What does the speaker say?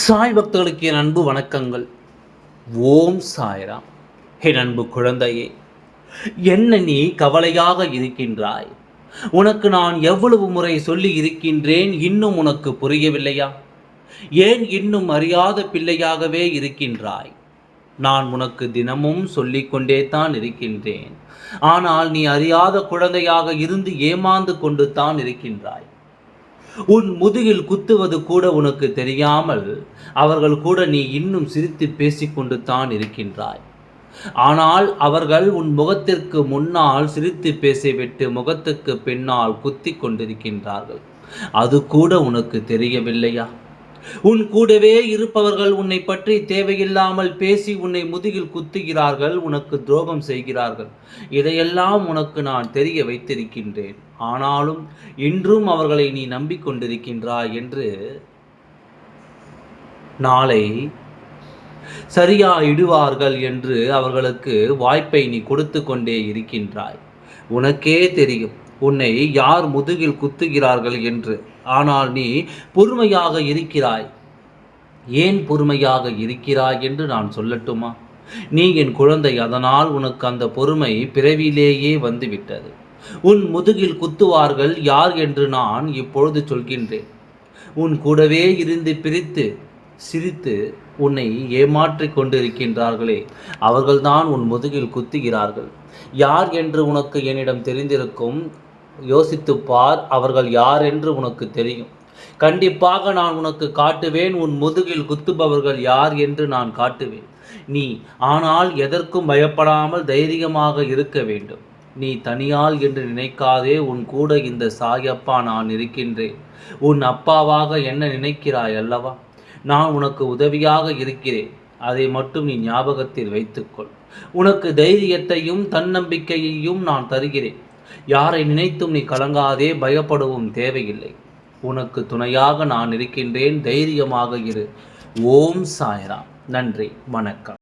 சாய் பக்தர்களுக்கு என் அன்பு வணக்கங்கள். ஓம் சாய்ராம். என் அன்பு குழந்தையே என்ன நீ கவலையாக இருக்கின்றாய்? உனக்கு நான் எவ்வளவு முறை சொல்லி இருக்கின்றேன் இன்னும் உனக்கு புரியவில்லையா? ஏன் இன்னும் அறியாத பிள்ளையாகவே இருக்கின்றாய்? நான் உனக்கு தினமும் சொல்லிக்கொண்டே தான் இருக்கின்றேன். ஆனால் நீ அறியாத குழந்தையாக இருந்து ஏமாந்து கொண்டு தான் இருக்கின்றாய். உன் முதுகில் குத்துவது கூட உனக்கு தெரியாமல் அவர்கள் கூட நீ இன்னும் சிரித்து பேசிக்கொண்டு தான் இருக்கின்றாய். ஆனால் அவர்கள் உன் முகத்திற்கு முன்னால் சிரித்து பேசிவிட்டு முகத்துக்கு பின்னால் குத்தி கொண்டிருக்கின்றார்கள் அது கூட உனக்கு தெரியவில்லையா? உன் கூடவே இருப்பவர்கள் உன்னை பற்றி தேவையில்லாமல் பேசி உன்னை முதுகில் குத்துகிறார்கள் உனக்கு துரோகம் செய்கிறார்கள். இதையெல்லாம் உனக்கு நான் தெரிய வைத்திருக்கின்றேன். ஆனாலும் இன்றும் அவர்களை நீ நம்பிக்கொண்டிருக்கின்றாய் என்று நாளை சரியா இடுவார்கள் என்று அவர்களுக்கு வாய்ப்பை நீ கொடுத்து கொண்டே இருக்கின்றாய். உனக்கே தெரியும் உன்னை யார் முதுகில் குத்துகிறார்கள் என்று. ஆனால் நீ பொறுமையாக இருக்கிறாய். ஏன் பொறுமையாக இருக்கிறாய் என்று நான் சொல்லட்டுமா? நீ என் குழந்தை அதனால் உனக்கு அந்த பொறுமை பிறவிலேயே வந்துவிட்டது. உன் முதுகில் குத்துவார்கள் யார் என்று நான் இப்பொழுது சொல்கின்றேன். உன் கூடவே இருந்து பிரித்து சிரித்து உன்னை ஏமாற்றிக் கொண்டிருக்கின்றார்களே. அவர்கள்தான் உன் முதுகில் குத்துகிறார்கள். யார் என்று உனக்கு என்னிடம் தெரிந்திருக்கும்? யோசித்து பார் அவர்கள் யார் என்று உனக்கு தெரியும். கண்டிப்பாக நான் உனக்கு காட்டுவேன் உன் முதுகில் குத்துபவர்கள் யார் என்று நான் காட்டுவேன். நீ ஆனால் எதற்கும் பயப்படாமல் தைரியமாக இருக்க வேண்டும். நீ தனியால் என்று நினைக்காதே உன் கூட இந்த சாயப்பா நான் இருக்கின்றேன். உன் அப்பாவாக என்ன நினைக்கிறாய் அல்லவா? நான் உனக்கு உதவியாக இருக்கிறேன். அதை மட்டும் நீ ஞாபகத்தில் வைத்துக்கொள். உனக்கு தைரியத்தையும் தன்னம்பிக்கையையும் நான் தருகிறேன். யாரை நினைத்தும் நீ கலங்காதே பயப்படவும் தேவையில்லை. உனக்கு துணையாக நான் இருக்கின்றேன் தைரியமாக இரு. ஓம் சாய்ராம். நன்றி வணக்கம்.